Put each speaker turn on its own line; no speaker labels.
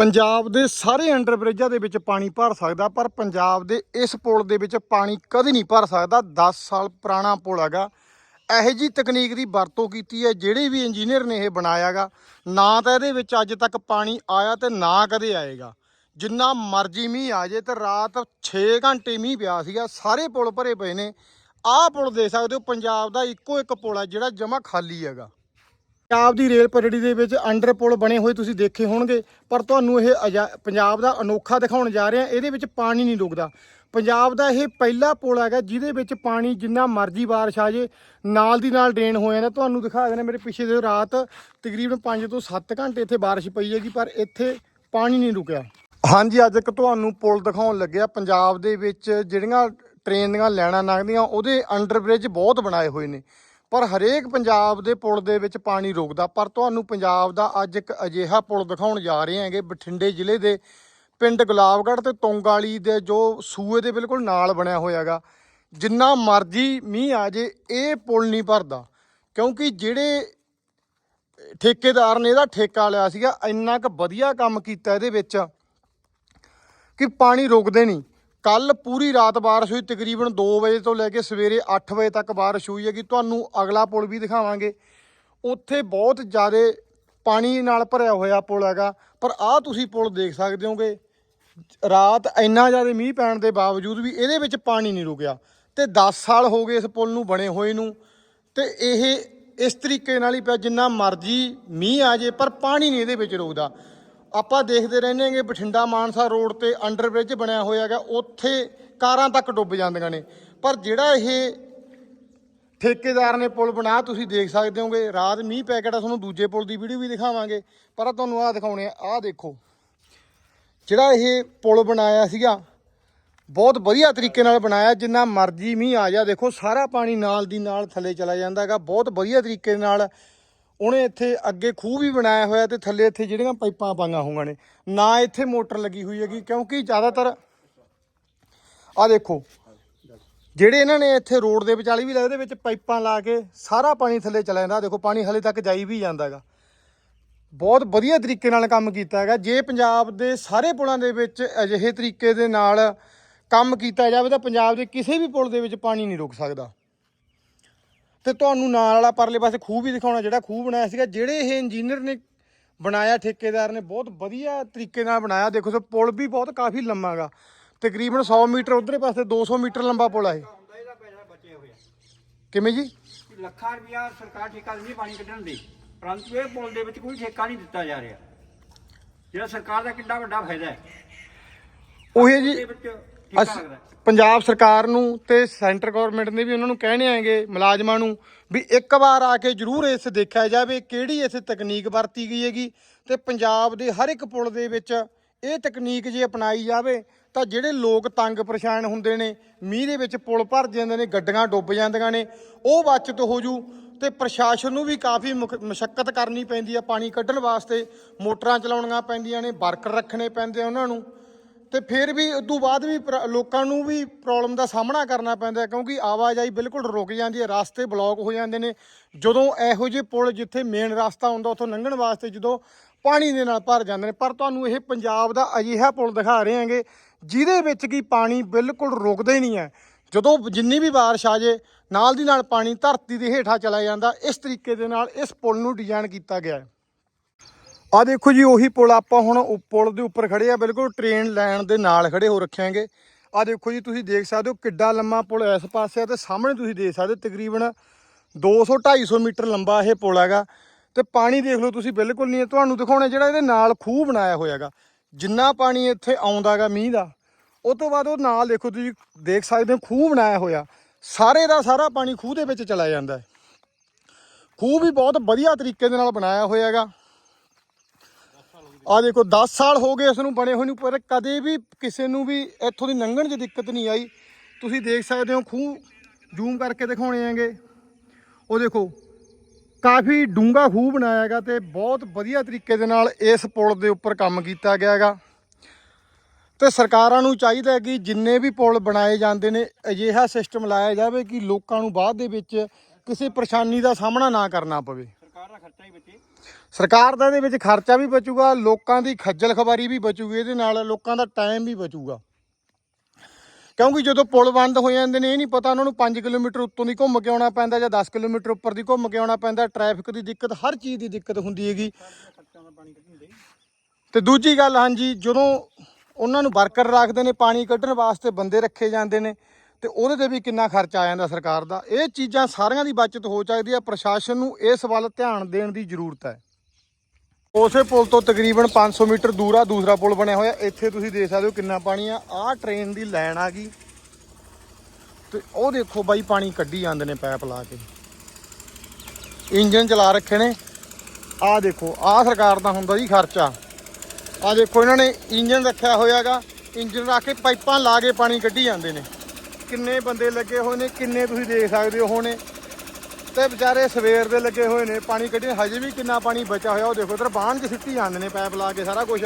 ਪੰਜਾਬ ਦੇ ਸਾਰੇ ਅੰਡਰਬ੍ਰਿਜਾਂ ਦੇ ਵਿੱਚ ਪਾਣੀ ਭਰ ਸਕਦਾ, ਪਰ ਪੰਜਾਬ ਦੇ ਇਸ ਪੁਲ ਦੇ ਵਿੱਚ ਪਾਣੀ ਕਦੇ ਨਹੀਂ ਭਰ ਸਕਦਾ। 10 ਸਾਲ ਪੁਰਾਣਾ ਪੁਲ ਹੈਗਾ। ਇਹੋ ਜੀ ਤਕਨੀਕ ਦੀ ਵਰਤੋਂ ਕੀਤੀ ਹੈ, ਜਿਹੜੇ ਵੀ ਇੰਜੀਨੀਅਰ ਨੇ ਇਹ ਬਣਾਇਆਗਾ ਨਾ ਤਾਂ ਇਹਦੇ ਵਿੱਚ ਅੱਜ ਤੱਕ ਪਾਣੀ ਆਇਆ ਤੇ ਨਾ ਕਦੇ ਆਏਗਾ। ਜਿੰਨਾ ਮਰਜ਼ੀ ਮੀਂਹ ਆ ਜੇ ਤੇ ਰਾਤ 6 ਘੰਟੇ ਮੀਂਹ ਪਿਆ ਸੀਗਾ, ਸਾਰੇ ਪੁਲ ਭਰੇ ਪਏ ਨੇ। ਆਹ ਪੁਲ ਦੇਖ ਸਕਦੇ ਹੋ, ਪੰਜਾਬ ਦਾ ਇੱਕੋ ਇੱਕ ਪੁਲ ਹੈ ਜਿਹੜਾ ਜਮਾ ਖਾਲੀ ਹੈਗਾ। ਪੰਜਾਬ ਦੀ ਰੇਲ ਪਟੜੀ ਦੇ ਵਿੱਚ ਅੰਡਰ ਪੁਲ ਬਣੇ ਹੋਏ ਤੁਸੀਂ ਦੇਖੇ ਹੋਣਗੇ, ਪਰ ਤੁਹਾਨੂੰ ਇਹ ਅਜਾ- ਪੰਜਾਬ ਦਾ ਅਨੋਖਾ ਦਿਖਾਉਣ ਜਾ ਰਹੇ ਹਾਂ। ਇਹਦੇ ਵਿੱਚ ਪਾਣੀ ਨਹੀਂ ਰੁਕਦਾ ਪੰਜਾਬ ਦਾ ਇਹ ਪਹਿਲਾ ਪੁਲ ਹੈਗਾ, ਜਿਹਦੇ ਵਿੱਚ ਪਾਣੀ ਜਿੰਨਾ ਮਰਜ਼ੀ ਬਾਰਿਸ਼ ਆ ਜੇ ਨਾਲ ਦੀ ਨਾਲ ਡਰੇਨ ਹੋ ਜਾਂਦਾ। ਤੁਹਾਨੂੰ ਦਿਖਾ ਦੇਣਾ ਮੇਰੇ ਪਿੱਛੇ ਦੇ ਰਾਤ ਤਕਰੀਬਨ 5 ਤੋਂ 7 ਘੰਟੇ ਇੱਥੇ ਬਾਰਿਸ਼ ਪਈ ਹੈਗੀ, ਪਰ ਇੱਥੇ ਪਾਣੀ ਨਹੀਂ ਰੁਕਿਆ ਹਾਂਜੀ, ਅੱਜ ਇੱਕ ਤੁਹਾਨੂੰ ਪੁਲ ਦਿਖਾਉਣ ਲੱਗਿਆ। ਪੰਜਾਬ ਦੇ ਵਿੱਚ ਜਿਹੜੀਆਂ ਟ੍ਰੇਨ ਦੀਆਂ ਲਾਈਨਾਂ ਲੰਘਦੀਆਂ, ਉਹਦੇ ਅੰਡਰ ਬ੍ਰਿਜ ਬਹੁਤ ਬਣਾਏ ਹੋਏ ਨੇ। ਪਰ ਹਰੇਕ ਪੰਜਾਬ ਦੇ ਪੁਲ ਦੇ ਵਿੱਚ ਪਾਣੀ ਰੋਕਦਾ, ਪਰ ਤੁਹਾਨੂੰ ਪੰਜਾਬ ਦਾ ਅੱਜ ਇੱਕ ਅਜਿਹਾ ਪੁਲ ਦਿਖਾਉਣ ਜਾ ਰਹੇ ਹਾਂਗੇ, ਬਠਿੰਡੇ ਜ਼ਿਲ੍ਹੇ ਦੇ ਪਿੰਡ ਗੁਲਾਬਗੜ੍ਹ ਤੇ ਤੁੰਗ ਵਾਲੀ ਦੇ ਜੋ ਸੂਏ ਦੇ ਬਿਲਕੁਲ ਨਾਲ ਬਣਿਆ ਹੋਇਆਗਾ ਜਿੰਨਾ ਮਰਜ਼ੀ ਮੀਂਹ ਆ ਜੇ, ਇਹ ਪੁਲ ਨਹੀਂ ਭਰਦਾ, ਕਿਉਂਕਿ ਜਿਹੜੇ ਠੇਕੇਦਾਰ ਨੇ ਇਹਦਾ ਠੇਕਾ ਲਿਆ ਸੀਗਾ, ਇੰਨਾ ਕੁ ਵਧੀਆ ਕੰਮ ਕੀਤਾ ਇਹਦੇ ਵਿੱਚ ਕਿ ਪਾਣੀ ਰੁਕਦੇ ਨਹੀਂ। ਕੱਲ ਪੂਰੀ ਰਾਤ ਬਾਰਿਸ਼ ਹੋਈ, ਤਕਰੀਬਨ 2 ਵਜੇ ਤੋਂ ਲੈ ਕੇ ਸਵੇਰੇ 8 ਵਜੇ ਤੱਕ ਬਾਰਿਸ਼ ਹੋਈ ਹੈਗੀ। ਤੁਹਾਨੂੰ ਅਗਲਾ ਪੁਲ ਵੀ ਦਿਖਾਵਾਂਗੇ। ਉੱਥੇ ਬਹੁਤ ਜ਼ਿਆਦਾ ਪਾਣੀ ਨਾਲ ਭਰਿਆ ਹੋਇਆ ਪੁਲ ਹੈਗਾ, ਪਰ ਆਹ ਤੁਸੀਂ ਪੁਲ ਦੇਖ ਸਕਦੇ ਹੋਗੇ। ਰਾਤ ਇੰਨਾ ਜ਼ਿਆਦਾ ਮੀਂਹ ਪੈਣ ਦੇ ਬਾਵਜੂਦ ਵੀ ਇਹਦੇ ਵਿੱਚ ਪਾਣੀ ਨਹੀਂ ਰੁਕਿਆ। ਤੇ 10 ਸਾਲ ਹੋ ਗਏ ਇਸ ਪੁਲ ਨੂੰ ਬਣੇ ਹੋਏ ਨੂੰ। ਤੇ ਇਹ ਇਸ ਤਰੀਕੇ ਨਾਲ ਹੀ ਪਿਆ ਜਿੰਨਾ ਮਰਜ਼ੀ ਮੀਂਹ ਆ ਜੇ, ਪਰ ਪਾਣੀ ਨਹੀਂ ਇਹਦੇ ਵਿੱਚ ਰੁਕਦਾ। ਆਪਾਂ ਦੇਖਦੇ ਰਹਿੰਦੇ ਹਾਂਗੇ ਬਠਿੰਡਾ ਮਾਨਸਾ ਰੋਡ ਤੇ ਅੰਡਰਬ੍ਰਿਜ ਬਣਿਆ ਹੋਇਆ ਹੈਗਾ, ਉੱਥੇ ਕਾਰਾਂ ਤੱਕ ਡੁੱਬ ਜਾਂਦੀਆਂ ਨੇ। ਪਰ ਜਿਹੜਾ ਇਹ ਠੇਕੇਦਾਰ ਨੇ ਪੁਲ ਬਣਾ ਤੁਸੀਂ ਦੇਖ ਸਕਦੇ ਹੋਗੇ, ਰਾਤ ਮੀਂਹ ਪੈ ਕੇ ਤੁਹਾਨੂੰ ਦੂਜੇ ਪੁਲ ਦੀ ਵੀਡੀਓ ਵੀ ਦਿਖਾਵਾਂਗੇ, ਪਰ ਆਹ ਤੁਹਾਨੂੰ ਆਹ ਦਿਖਾਉਣੇ ਆ, ਆਹ ਦੇਖੋ। ਜਿਹੜਾ ਇਹ ਪੁਲ ਬਣਾਇਆ ਸੀਗਾ, ਬਹੁਤ ਵਧੀਆ ਤਰੀਕੇ ਨਾਲ ਬਣਾਇਆ, ਜਿੰਨਾ ਮਰਜ਼ੀ ਮੀਂਹ ਆ ਜਾ, ਦੇਖੋ, ਸਾਰਾ ਪਾਣੀ ਨਾਲ ਦੀ ਨਾਲ ਥੱਲੇ ਚਲਾ ਜਾਂਦਾ ਹੈਗਾ, ਬਹੁਤ ਵਧੀਆ ਤਰੀਕੇ ਨਾਲ ਉਹਨੇ ਇੱਥੇ ਅੱਗੇ ਖੂਹ ਵੀ ਬਣਾਇਆ ਹੋਇਆ ਤੇ ਥੱਲੇ ਇੱਥੇ ਜਿਹੜੀਆਂ ਪਾਈਪਾਂ ਪਾਈਆਂ ਹੋਈਆਂ ਨੇ। ਨਾ ਇੱਥੇ ਮੋਟਰ ਲੱਗੀ ਹੋਈ ਹੈਗੀ, ਕਿਉਂਕਿ ਜ਼ਿਆਦਾਤਰ ਆ ਦੇਖੋ, ਜਿਹੜੇ ਇਹਨਾਂ ਨੇ ਇੱਥੇ ਰੋਡ ਦੇ ਵਿਚਾਲੀ ਵੀ ਲਾਏ, ਉਹਦੇ ਵਿੱਚ ਪਾਈਪਾਂ ਲਾ ਕੇ ਸਾਰਾ ਪਾਣੀ ਥੱਲੇ ਚਲਾ ਜਾਂਦਾ। ਦੇਖੋ, ਪਾਣੀ ਹਲੇ ਤੱਕ ਜਾਈ ਵੀ ਜਾਂਦਾ ਹੈਗਾ। ਬਹੁਤ ਵਧੀਆ ਤਰੀਕੇ ਨਾਲ ਕੰਮ ਕੀਤਾ ਹੈਗਾ। ਜੇ ਪੰਜਾਬ ਦੇ ਸਾਰੇ ਪੁਲਾਂ ਦੇ ਵਿੱਚ ਅਜਿਹੇ ਤਰੀਕੇ ਦੇ ਨਾਲ ਕੰਮ ਕੀਤਾ ਜਾਵੇ, ਤਾਂ ਪੰਜਾਬ ਦੇ ਕਿਸੇ ਵੀ ਪੁਲ ਦੇ ਵਿੱਚ ਪਾਣੀ ਨਹੀਂ ਰੁਕ ਸਕਦਾ। ਤੇ ਤੁਹਾਨੂੰ ਨਾਲ ਵਾਲਾ ਪਰਲੇ ਪਾਸੇ ਖੂਹ ਵੀ ਦਿਖਾਉਣਾ ਜਿਹੜਾ ਖੂਹ ਬਣਾਇਆ ਸੀਗਾ ਜਿਹੜੇ ਇਹ ਇੰਜੀਨੀਅਰ ਨੇ ਬਣਾਇਆ ਠੇਕੇਦਾਰ ਨੇ ਬਹੁਤ ਵਧੀਆ ਤਰੀਕੇ ਨਾਲ ਬਣਾਇਆ। ਦੇਖੋ ਸੋ ਪੁਲ ਵੀ ਬਹੁਤ ਕਾਫੀ ਲੰਮਾ ਗਾ। ਤਕਰੀਬਨ 100 ਮੀਟਰ ਉਧਰੇ ਪਾਸੇ 200 ਮੀਟਰ ਲੰਬਾ ਪੁਲ ਆ ਇਹ। ਕਿਵੇਂ ਜੀ?
ਲੱਖਾਂ ਰੁਪਇਆ ਸਰਕਾਰ ਠੇਕਾ ਦਿੰਦੀ ਪਾਣੀ ਕੱਢਣ ਦੀ। ਪਰੰਤੂ ਇਹ ਪੁਲ ਦੇ ਵਿੱਚ ਕੋਈ ਠੇਕਾ ਨਹੀਂ ਦਿੱਤਾ ਜਾ ਰਿਹਾ। ਜਿਹੜਾ ਸਰਕਾਰ ਦਾ ਕਿੰਨਾ ਵੱਡਾ ਫਾਇਦਾ ਹੈ।
ਉਹੀ ਜੀ। ਅਸ-। ਪੰਜਾਬ ਸਰਕਾਰ ਨੂੰ ਤੇ ਸੈਂਟਰ ਗਵਰਨਮੈਂਟ ਨੇ ਵੀ ਉਹਨਾਂ ਨੂੰ ਕਹਿਣੇ ਆਏਗੇ ਮੁਲਾਜ਼ਮਾਂ ਨੂੰ ਵੀ ਇੱਕ ਵਾਰ ਆ ਕੇ ਜਰੂਰ ਇਸ ਦੇਖਿਆ ਜਾਵੇ ਕਿਹੜੀ ਇੱਥੇ ਤਕਨੀਕ ਵਰਤੀ ਗਈ ਹੈਗੀ ਤੇ ਪੰਜਾਬ ਦੇ ਹਰ ਇੱਕ ਪੁਲ ਦੇ ਵਿੱਚ ਇਹ ਤਕਨੀਕ ਜੇ ਅਪਣਾਈ ਜਾਵੇ ਤਾਂ ਜਿਹੜੇ ਲੋਕ ਤੰਗ ਪਰੇਸ਼ਾਨ ਹੁੰਦੇ ਨੇ ਮੀਂਹ ਦੇ ਵਿੱਚ ਪੁਲ ਭਰ ਜਾਂਦੇ ਨੇ ਗੱਡੀਆਂ ਡੁੱਬ ਜਾਂਦੀਆਂ ਨੇ ਉਹ ਬਚਤ ਹੋ ਜੂ ਤੇ ਪ੍ਰਸ਼ਾਸਨ ਨੂੰ ਵੀ ਕਾਫੀ ਮੁਸ਼ਕਲ ਕਰਨੀ ਪੈਂਦੀ ਆ ਪਾਣੀ ਕੱਢਣ ਵਾਸਤੇ ਮੋਟਰਾਂ ਚਲਾਉਣੀਆਂ ਪੈਂਦੀਆਂ ਨੇ ਵਰਕਰ ਰੱਖਣੇ ਪੈਂਦੇ ਆ ਉਹਨਾਂ ਨੂੰ ਤੇ ਫਿਰ ਵੀ ਉਦੋਂ ਬਾਅਦ ਵੀ ਪ੍ਰ- ਲੋਕਾਂ ਨੂੰ ਵੀ ਪ੍ਰੋਬਲਮ ਦਾ ਸਾਹਮਣਾ ਕਰਨਾ ਪੈਂਦਾ ਹੈ ਕਿਉਂਕਿ ਆਵਾਜਾਈ ਬਿਲਕੁਲ ਰੁਕ ਜਾਂਦੀ ਹੈ, ਰਸਤੇ ਬਲੌਕ ਹੋ ਜਾਂਦੇ ਨੇ। ਜਦੋਂ ਇਹੋ ਜਿਹੇ ਪੁਲ ਜਿੱਥੇ ਮੇਨ ਰਸਤਾ ਹੁੰਦਾ, ਉੱਥੋਂ ਲੰਘਣ ਵਾਸਤੇ ਜਦੋਂ ਪਾਣੀ ਦੇ ਨਾਲ ਭਰ ਜਾਂਦੇ ਨੇ। ਪਰ ਤੁਹਾਨੂੰ ਇਹ ਪੰਜਾਬ ਦਾ ਅਜਿਹਾ ਪੁਲ ਦਿਖਾ ਰਹੇ ਹਾਂਗੇ, ਜਿਹਦੇ ਵਿੱਚ ਕੀ ਪਾਣੀ ਬਿਲਕੁਲ ਰੁਕਦਾ ਹੀ ਨਹੀਂ ਹੈ। ਜਦੋਂ ਜਿੰਨੀ ਵੀ ਬਾਰਿਸ਼ ਆ ਜੇ, ਨਾਲ ਦੀ ਨਾਲ ਪਾਣੀ ਧਰਤੀ ਦੇ ਹੇਠਾਂ ਚਲਾ ਜਾਂਦਾ, ਇਸ ਤਰੀਕੇ ਦੇ ਨਾਲ ਇਸ ਪੁਲ ਨੂੰ ਡਿਜ਼ਾਈਨ ਕੀਤਾ ਗਿਆ ਹੈ। ਆ ਦੇਖੋ ਜੀ, ਉਹੀ ਪੁਲ ਆਪਾਂ ਹੁਣ ਪੁਲ ਦੇ ਉੱਪਰ ਖੜੇ ਆ, ਬਿਲਕੁਲ ਟ੍ਰੇਨ ਲਾਈਨ ਦੇ ਨਾਲ ਖੜੇ ਹੋ ਰੱਖਿਆਂਗੇ। ਆ ਦੇਖੋ ਜੀ, ਤੁਸੀਂ ਦੇਖ ਸਕਦੇ ਹੋ ਕਿੱਡਾ ਲੰਮਾ ਪੁਲ ਇਸ ਪਾਸੇ ਆ ਤੇ ਸਾਹਮਣੇ ਤੁਸੀਂ ਦੇਖ ਸਕਦੇ ਹੋ ਤਕਰੀਬਨ 200 250 ਮੀਟਰ ਲੰਬਾ ਇਹ ਪੁਲ ਹੈਗਾ। ਤੇ ਪਾਣੀ ਦੇਖ ਲਓ ਤੁਸੀਂ, ਬਿਲਕੁਲ ਨਹੀਂ ਤੁਹਾਨੂੰ ਦਿਖਾਉਣਾ ਜਿਹੜਾ ਇਹਦੇ ਨਾਲ ਖੂਹ ਬਣਾਇਆ ਹੋਇਆ ਹੈਗਾ। ਜਿੰਨਾ ਪਾਣੀ ਇੱਥੇ ਆਉਂਦਾਗਾ ਮੀਂਹ ਦਾ, ਉਹ ਤੋਂ ਬਾਅਦ ਉਹ ਨਾਲ ਦੇਖੋ ਤੁਸੀਂ ਦੇਖ ਸਕਦੇ ਹੋ ਖੂਹ ਬਣਾਇਆ ਹੋਇਆ। ਸਾਰੇ ਦਾ ਸਾਰਾ ਪਾਣੀ ਖੂਹ ਦੇ ਵਿੱਚ ਚਲਾ ਜਾਂਦਾ ਹੈ। ਖੂਹ ਵੀ ਬਹੁਤ ਵਧੀਆ ਤਰੀਕੇ ਦੇ ਨਾਲ ਬਣਾਇਆ ਹੋਇਆ ਹੈਗਾ। ਆ ਦੇਖੋ 10 ਸਾਲ ਹੋ ਗਏ ਇਸ ਨੂੰ ਬਣੇ ਹੋਏ ਨੂੰ, ਪਰ ਕਦੇ ਵੀ ਕਿਸੇ ਨੂੰ ਵੀ ਇੱਥੋਂ ਦੀ ਲੰਘਣ 'ਚ ਦਿੱਕਤ ਨਹੀਂ ਆਈ। ਤੁਸੀਂ ਦੇਖ ਸਕਦੇ ਹੋ, ਖੂਹ ਜ਼ੂਮ ਕਰਕੇ ਦਿਖਾਉਣੇ ਆਂਗੇ ਉਹ ਦੇਖੋ, ਕਾਫੀ ਡੂੰਘਾ ਖੂਹ ਬਣਾਇਆ ਹੈਗਾ ਤੇ ਬਹੁਤ ਵਧੀਆ ਤਰੀਕੇ ਦੇ ਨਾਲ ਇਸ ਪੁਲ ਦੇ ਉੱਪਰ ਕੰਮ ਕੀਤਾ ਗਿਆ ਹੈਗਾ। ਤੇ ਸਰਕਾਰਾਂ ਨੂੰ ਚਾਹੀਦਾ ਹੈ ਕਿ ਜਿੰਨੇ ਵੀ ਪੁਲ ਬਣਾਏ ਜਾਂਦੇ ਨੇ, ਅਜਿਹਾ ਸਿਸਟਮ ਲਾਇਆ ਜਾਵੇ ਕਿ ਲੋਕਾਂ ਨੂੰ ਬਾਅਦ ਦੇ ਵਿੱਚ ਕਿਸੇ ਪਰੇਸ਼ਾਨੀ ਦਾ ਸਾਹਮਣਾ ਨਾ ਕਰਨਾ ਪਵੇ।
ਸਰਕਾਰ ਦਾ ਖਰਚਾ ਹੀ ਬਚੇ।
ਸਰਕਾਰ ਦਾ ਇਹਦੇ ਵਿੱਚ ਖਰਚਾ ਵੀ ਬਚੂਗਾ, ਲੋਕਾਂ ਦੀ ਖੱਜਲ ਖਵਾਰੀ ਵੀ ਬਚੂਗੀ, ਇਹਦੇ ਨਾਲ ਲੋਕਾਂ ਦਾ ਟਾਈਮ ਵੀ ਬਚੂਗਾ। ਕਿਉਂਕਿ ਜਦੋਂ ਪੁਲ ਬੰਦ ਹੋ ਜਾਂਦੇ ਨੇ, ਇਹ ਨਹੀਂ ਪਤਾ ਉਹਨਾਂ ਨੂੰ 5 ਕਿਲੋਮੀਟਰ ਉੱਤੋਂ ਦੀ ਘੁੰਮ ਕੇ ਆਉਣਾ ਪੈਂਦਾ ਜਾਂ 10 ਕਿਲੋਮੀਟਰ ਉੱਪਰ ਦੀ ਘੁੰਮ ਕੇ ਆਉਣਾ ਪੈਂਦਾ ਟ੍ਰੈਫਿਕ ਦੀ ਦਿੱਕਤ, ਹਰ ਚੀਜ਼ ਦੀ ਦਿੱਕਤ ਹੁੰਦੀ ਹੈਗੀ। ਤੇ ਦੂਜੀ ਗੱਲ, ਹਾਂਜੀ, ਜਦੋਂ ਉਹਨਾਂ ਨੂੰ ਵਰਕਰ ਰੱਖਦੇ ਨੇ, ਪਾਣੀ ਕੱਢਣ ਵਾਸਤੇ ਬੰਦੇ ਰੱਖੇ ਜਾਂਦੇ ਨੇ ਤੇ ਉਹਦੇ ਤੇ ਵੀ ਕਿੰਨਾ ਖਰਚਾ ਆ ਜਾਂਦਾ ਸਰਕਾਰ ਦਾ। ਇਹ ਚੀਜ਼ਾਂ ਸਾਰੀਆਂ ਦੀ ਬਚਤ ਹੋ ਸਕਦੀ ਹੈ ਪ੍ਰਸ਼ਾਸਨ ਨੂੰ ਇਸ ਵੱਲ ਧਿਆਨ ਦੇਣ ਦੀ ਜ਼ਰੂਰਤ ਹੈ। ਉਸੇ ਪੁਲ ਤੋਂ ਤਕਰੀਬਨ 500 ਮੀਟਰ ਦੂਰ ਆ, ਦੂਸਰਾ ਪੁਲ ਬਣਿਆ ਹੋਇਆ। ਇੱਥੇ ਤੁਸੀਂ ਦੇਖ ਸਕਦੇ ਹੋ ਕਿੰਨਾ ਪਾਣੀ ਆ। ਆਹ ਟ੍ਰੇਨ ਦੀ ਲਾਈਨ ਆ ਗਈ। ਤੇ ਉਹ ਦੇਖੋ ਬਾਈ, ਪਾਣੀ ਕੱਢੀ ਜਾਂਦੇ ਨੇ ਪਾਈਪ ਲਾ ਕੇ। ਇੰਜਨ ਚਲਾ ਰੱਖੇ ਨੇ। ਆਹ ਦੇਖੋ, ਆਹ ਸਰਕਾਰ ਦਾ ਹੁੰਦਾ ਜੀ ਖਰਚਾ। ਆਹ ਦੇਖੋ, ਇਹਨਾਂ ਨੇ ਇੰਜਨ ਰੱਖਿਆ ਹੋਇਆਗਾ। ਇੰਜਨ ਰੱਖ ਕੇ ਪਾਈਪਾਂ ਲਾ ਕੇ ਪਾਣੀ ਕੱਢੀ ਜਾਂਦੇ ਨੇ। ਕਿੰਨੇ ਬੰਦੇ ਲੱਗੇ ਹੋਏ ਨੇ, ਕਿੰਨੇ ਤੁਸੀਂ ਦੇਖ ਸਕਦੇ ਹੋ ਹੋਣੇ। ਤੇ ਵਿਚਾਰੇ ਸਵੇਰ ਦੇ ਲੱਗੇ ਹੋਏ ਨੇ, ਪਾਣੀ ਕੱਢਣ। ਹਜੇ ਵੀ ਕਿੰਨਾ ਪਾਣੀ ਬਚਿਆ ਹੋਇਆ, ਉਹ ਦੇਖੋ ਇਧਰ ਬਾਹਣ 'ਚ ਸਿੱਟੀ ਜਾਂਦੇ ਨੇ ਪਾਈਪ ਲਾ ਕੇ, ਸਾਰਾ ਕੁਝ